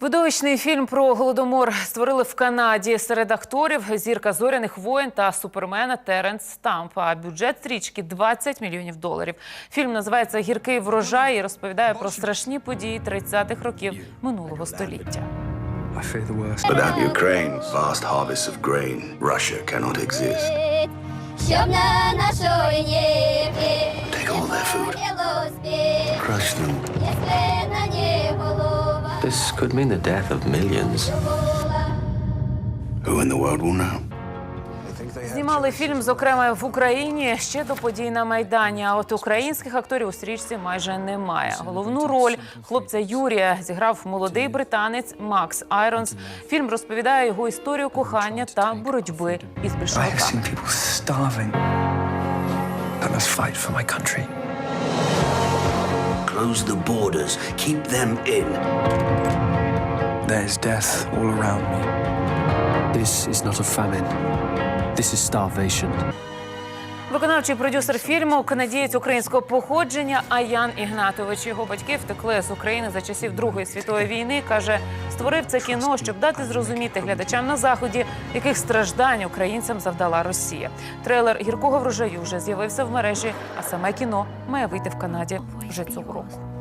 Видовищний фільм про голодомор створили в Канаді. Серед акторів зірка зоряних воєн та супермена Теренс Стамп. А бюджет стрічки 20 мільйонів доларів. Фільм називається Гіркий врожай і розповідає про страшні події 30-х років минулого століття. Without Ukraine, vast harvests of grain, Russia cannot exist. На нашої небі Take all their food. Crush them. This could mean the death of millions. Who in the world will know? Знімали фільм, зокрема в Україні ще до подій на майдані. А от українських акторів у стрічці майже немає. Головну роль хлопця Юрія зіграв молодий британець Макс Айронс. Фільм розповідає його історію кохання та боротьби із I have більшовиками. Close the borders. Keep them in. There's death all around me. This is not a famine. This is starvation. Виконавчий продюсер фільму канадієць українського походження Аян Ігнатович. Його батьки втекли з України за часів Другої світової війни. каже, створив це кіно, щоб дати зрозуміти глядачам на заході, яких страждань українцям завдала Росія. Трейлер гіркого врожаю вже з'явився в мережі, а саме кіно має вийти в Канаді вже цього року.